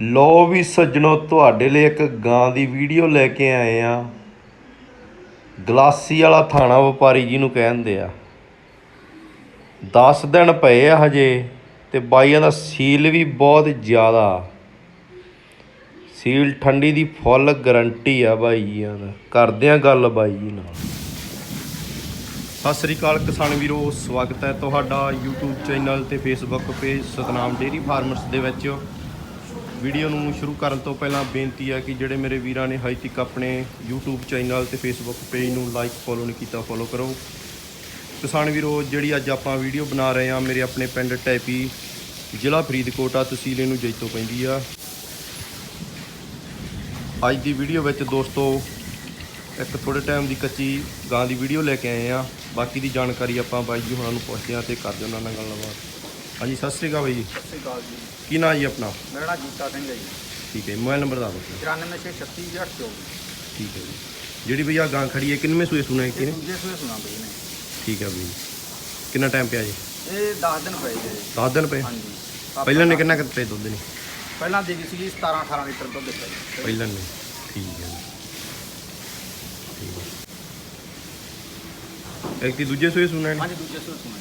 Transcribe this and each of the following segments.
ਲੋ ਵੀ ਸੱਜਣੋ, ਤੁਹਾਡੇ ਲਈ ਇੱਕ ਗਾਂ ਦੀ ਵੀਡੀਓ ਲੈ ਕੇ ਆਏ ਆ। ਗਲਾਸੀ ਵਾਲਾ ਥਾਣਾ ਵਪਾਰੀ ਜੀ ਨੂੰ ਕਹਿੰਦੇ ਆ। 10 ਦਿਨ ਪਏ ਆ ਹਜੇ ਤੇ ਬਾਈਆਂ ਦਾ ਸੀਲ ਵੀ ਬਹੁਤ ਜ਼ਿਆਦਾ। ਸੀਲ ਠੰਡੀ ਦੀ ਫੁੱਲ ਗਰੰਟੀ ਆ ਬਾਈ ਜੀਆਂ ਦਾ। ਕਰਦੇ ਆ ਗੱਲ ਬਾਈ ਜੀ ਨਾਲ। ਸਤਿ ਸ੍ਰੀ ਅਕਾਲ ਕਿਸਾਨ ਵੀਰੋ, ਸਵਾਗਤ ਹੈ ਤੁਹਾਡਾ YouTube ਚੈਨਲ ਤੇ Facebook page Satnam dairy farmers ਦੇ ਵਿੱਚ। ਵੀਡੀਓ ਨੂੰ ਸ਼ੁਰੂ ਕਰਨ ਤੋਂ ਪਹਿਲਾਂ ਬੇਨਤੀ ਹੈ ਕਿ ਜਿਹੜੇ ਮੇਰੇ ਵੀਰਾਂ ਨੇ ਹਜੇ ਤੱਕ ਆਪਣੇ YouTube ਚੈਨਲ ਤੇ Facebook ਪੇਜ ਨੂੰ ਲਾਈਕ ਫੋਲੋ ਨਹੀਂ ਕੀਤਾ ਫੋਲੋ ਕਰੋ। ਕਿਸਾਨ ਵੀਰੋ, ਜਿਹੜੀ ਅੱਜ ਆਪਾਂ ਵੀਡੀਓ ਬਣਾ ਰਹੇ ਹਾਂ, ਮੇਰੇ ਆਪਣੇ ਪਿੰਡ ਟੈਪੀ, ਜ਼ਿਲ੍ਹਾ ਫਰੀਦਕੋਟ ਆ ਤਹਿਸੀਲ ਇਹਨੂੰ ਜੈਤੋ ਪੈਂਦੀ ਆ। ਅੱਜ ਦੀ ਵੀਡੀਓ ਵਿੱਚ ਦੋਸਤੋ, ਇੱਕ ਥੋੜੇ ਟਾਈਮ ਦੀ ਕੱਚੀ ਗਾਂ ਦੀ ਵੀਡੀਓ ਲੈ ਕੇ ਆਏ ਆ। ਬਾਕੀ ਦੀ ਜਾਣਕਾਰੀ ਆਪਾਂ ਬਾਈ ਜੀ ਹੁਣਾਂ ਨੂੰ ਪੁੱਛਦੇ ਆ ਤੇ ਕਰਦੇ ਉਹਨਾਂ ਨਾਲ ਗੱਲਬਾਤ। ਹਾਂਜੀ ਸਤਿ ਸ੍ਰੀ ਅਕਾਲ ਬਾਈ ਜੀ। ਸਤਿ ਸ਼੍ਰੀ ਅਕਾਲ ਜੀ। ਕੀ ਨਾਂ ਜੀ ਆਪਣਾ? ਮੇਰਾ ਨਾਮ ਜੀਤਾ ਸਿੰਘ ਹੈ ਜੀ। ਠੀਕ ਹੈ ਮੋਬਾਈਲ ਨੰਬਰ ਦੱਸ ਦਿਓ 94636 ਠੀਕ ਹੈ ਜੀ। ਜਿਹੜੀ ਭਈਆ ਗਾਂ ਖੜੀ ਹੈ ਕਿੰਨਵੇਂ ਸੂਏ ਸੁਣਾ ਹੈ ਕਿਨੇ ਦੂਜੇ ਸੂਏ ਸੁਣਾ ਬਈ ਨੇ ਠੀਕ ਹੈ ਬਈ ਕਿੰਨਾ ਟਾਈਮ ਪਿਆ ਜੀ? ਇਹ 10 ਦਿਨ ਪਏ ਜੀ। 10 ਦਿਨ ਪਏ? ਹਾਂਜੀ। ਪਹਿਲਾਂ ਨੇ ਕਿੰਨਾ ਕਿਤੇ ਦੁੱਧ ਨਹੀਂ ਪਹਿਲਾਂ ਦੇ ਗਈ ਸੀ 17 18 ਲੀਟਰ ਦੁੱਧ ਦਿੱਤਾ ਜੀ। ਪਹਿਲਾਂ ਨੇ। ਠੀਕ ਹੈ ਇੱਕ ਦੀ ਦੂਜੇ ਸੂਏ ਸੁਣਾ ਹੈ ਹਾਂਜੀ ਦੂਜੇ ਸੂਏ ਸੁਣਾ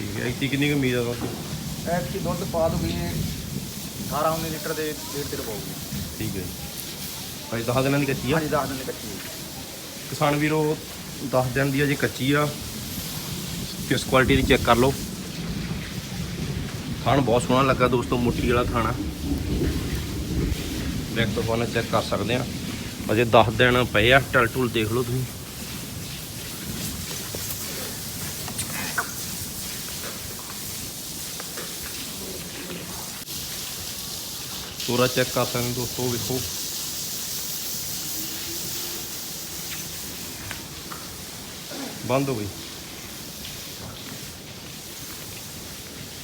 ਠੀਕ ਹੈ। ਦੀ ਕਿੰਨੀ ਕੁ ਉਮੀਦ ਆ ਦੁੱਧ ਐਤ ਕੀ ਦੁੱਧ ਪਾ ਦੂਗੀ 18 19 ਲੀਟਰ ਦੇ ਡੇਢ ਤੇ ਪਾਉਗੀ ਠੀਕ ਹੈ ਜੀ। ਭਾਈ 10 ਦਿਨਾਂ ਦੀ ਕੱਚੀ ਆ? ਹਾਂਜੀ 10 ਦਿਨ ਦੀ ਕੱਚੀ ਹੈ। ਕਿਸਾਨ ਵੀਰੋ 10 ਦਿਨ ਦੀ ਅਜੇ ਕੱਚੀ ਆ। ਕਿਸ ਕੁਆਲਿਟੀ ਦੀ ਚੈੱਕ ਕਰ ਲਓ। ਥਣ ਬਹੁਤ ਸੋਹਣਾ ਲੱਗਾ ਦੋਸਤੋ ਮੁੱਠੀ ਵਾਲਾ ਥਾਣਾ ਬੈਕ ਤੋਂ ਫੋਨ ਚੈੱਕ ਕਰ ਸਕਦੇ ਆ। ਅਜੇ 10 ਦਿਨ ਪਏ ਆ। ਟਲ ਟੁਲ ਦੇਖ ਲਓ ਤੁਸੀਂ। ਪੂਰਾ ਚੈੱਕ ਕਰ ਸਕਦੇ ਦੋਸਤੋ, ਵੇਖੋ। ਬੰਦ ਹੋ ਗਈ।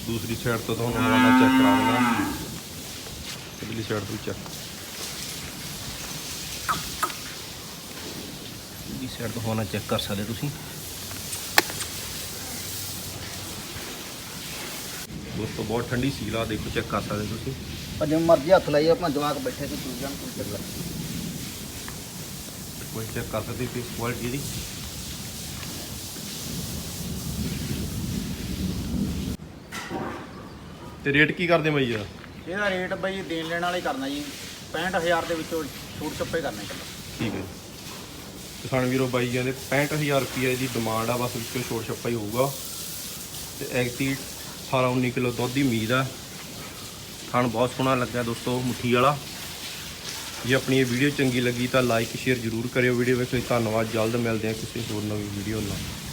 ਦੂਸਰੀ ਸਾਈਡ ਤੋਂ ਤੁਹਾਨੂੰ ਮੋਬਾਈਲ ਚੈੱਕ ਕਰਾ ਦੇਣਾ ਸਾਈਡ ਤੋਂ ਚੈੱਕ। ਦੀ ਸਾਈਡ ਤੋਂ ਹੋਣਾ ਚੈੱਕ ਕਰ ਸਕਦੇ ਤੁਸੀਂ। ਦੋਸਤੋ ਬਹੁਤ ਠੰਡੀ ਸੀਲ ਆ ਦੇਖੋ ਚੈੱਕ ਕਰ ਸਕਦੇ ਤੁਸੀਂ। ਪਰ ਜਿਵੇਂ ਮਰਜ਼ੀ ਹੱਥ ਲਾਈਏ ਆਪਣਾ ਜਵਾਕ ਬੈਠੇ ਤੇ ਦੂਜਿਆਂ ਨੂੰ ਕੋਈ ਚੱਕਰ ਕੋਈ ਚੈੱਕ ਕਰ ਸਕਦੇ ਹੋ ਕੁਆਲਿਟੀ ਦੀ? ਤੇ ਰੇਟ ਕੀ ਕਰਦੇ ਬਾਈ ਯਾਰ ਇਹਦਾ ਰੇਟ ਬਈ ਦੇਣ ਲੈਣ ਵਾਲੇ ਕਰਨਾ ਜੀ। 65000 ਦੇ ਵਿੱਚੋਂ ਛੂਟ ਛੱਪੇ ਕਰਨਾ ਠੀਕ ਹੈ। ਕਿਸਾਨ ਵੀਰੋ ਬਾਈ ਜੀ ਦੇ 65000 ਰੁਪਏ ਦੀ ਡਿਮਾਂਡ ਆ ਬਸ ਵਿੱਚੋਂ ਛੋਟ ਛੱਪਾ ਹੀ ਹੋਊਗਾ। ਤੇ ਐਗਤੀ 18 19 ਕਿਲੋ ਦੁੱਧ ਦੀ ਉਮੀਦ ਆ। ਖਾਣ ਬਹੁਤ ਸੋਹਣਾ ਲੱਗਾ ਦੋਸਤੋ, ਮੁੱਠੀ ਵਾਲਾ। ਜੇ ਆਪਣੀ ਇਹ ਵੀਡੀਓ ਚੰਗੀ ਲੱਗੀ ਤਾਂ ਲਾਈਕ ਸ਼ੇਅਰ ਜ਼ਰੂਰ ਕਰਿਓ। ਵੀਡੀਓ ਵੇਖੋ ਧੰਨਵਾਦ। ਜਲਦ ਮਿਲਦੇ ਹਾਂ ਕਿਸੇ ਹੋਰ ਨਵੀਂ ਵੀਡੀਓ ਨਾਲ।